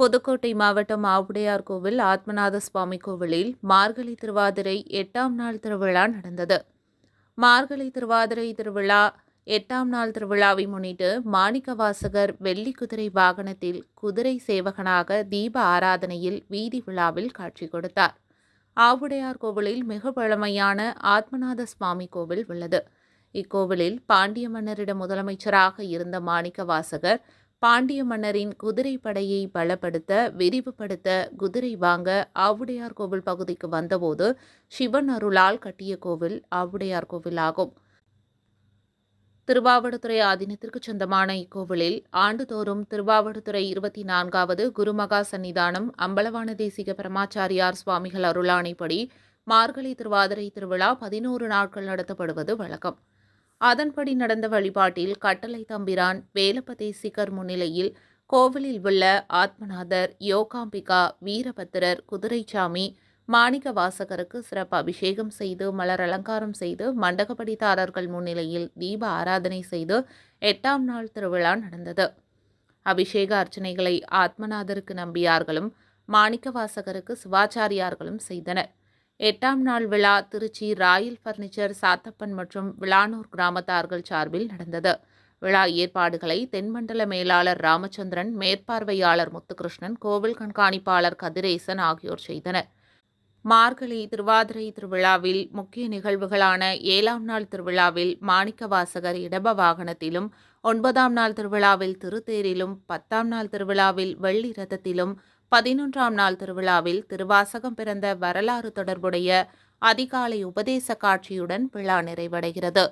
புதுக்கோட்டை மாவட்டம் ஆவுடையார் கோவில் ஆத்மநாத சுவாமி கோவிலில் மார்கழி திருவாதிரை எட்டாம் நாள் திருவிழா நடந்தது. மார்கழி திருவாதிரை திருவிழா எட்டாம் நாள் திருவிழாவை முன்னிட்டு மாணிக்கவாசகர் வெள்ளி குதிரை வாகனத்தில் குதிரை சேவகனாக தீப ஆராதனையில் வீதி விழாவில் காட்சி கொடுத்தார். ஆவுடையார் கோவிலில் மிக பழமையான ஆத்மநாத சுவாமி கோவில் உள்ளது. இக்கோவிலில் பாண்டிய மன்னரிடம் முதலமைச்சராக இருந்த மாணிக்கவாசகர் பாண்டிய மன்னரின் குதிரை படையை பலப்படுத்த விரிவுபடுத்த குதிரை வாங்க ஆவுடையார் கோவில் பகுதிக்கு வந்தபோது சிவன் அருளால் கட்டிய கோவில் ஆவுடையார் கோவில் ஆகும் திருவாவடுதுறை ஆதீனத்திற்கு சொந்தமான இக்கோவிலில் ஆண்டுதோறும் திருவாவடுதுறை இருபத்தி நான்காவது குருமகா சன்னிதானம் அம்பலவான தேசிக பிரமாச்சாரியார் சுவாமிகள் அருளாணைப்படி மார்கழி திருவாதிரை திருவிழா பதினோரு நாட்கள் நடத்தப்படுவது வழக்கம். அதன்படி நடந்த வழிபாட்டில் கட்டளை தம்பிரான் வேலப்ப சிகர் முன்னிலையில் கோவிலில் உள்ள ஆத்மநாதர் யோகாம்பிகா வீரபத்திரர் குதிரைச்சாமி மாணிக்க வாசகருக்கு சிறப்பு அபிஷேகம் செய்து மலர் அலங்காரம் செய்து மண்டகப்படித்தாரர்கள் முன்னிலையில் தீப ஆராதனை செய்து எட்டாம் நாள் திருவிழா நடந்தது. அபிஷேக அர்ச்சனைகளை ஆத்மநாதருக்கு நம்பியார்களும் மாணிக்க வாசகருக்கு சிவாச்சாரியார்களும் செய்தனர். எட்டாம் நாள் விழா திருச்சி ராயல் பர்னிச்சர் சாத்தப்பன் மற்றும் விளானூர் கிராமத்தார்கள் சார்பில் நடந்தது. விழா ஏற்பாடுகளை தென்மண்டல மேலாளர் ராமச்சந்திரன் மேற்பார்வையாளர் முத்துகிருஷ்ணன் கோவில் கண்காணிப்பாளர் கதிரேசன் ஆகியோர் செய்தனர். மார்கழி திருவாதிரை திருவிழாவில் முக்கிய நிகழ்வுகளான ஏழாம் நாள் திருவிழாவில் மாணிக்கவாசகர் இடப வாகனத்திலும் ஒன்பதாம் நாள் திருவிழாவில் திருத்தேரிலும் பத்தாம் நாள் திருவிழாவில் வெள்ளி ரதத்திலும் பதினொன்றாம் நாள் திருவிழாவில் திருவாசகம் பிறந்த வரலாறு தொடர்புடைய அதிகாலை உபதேச காட்சியுடன் விழா நிறைவடைகிறது.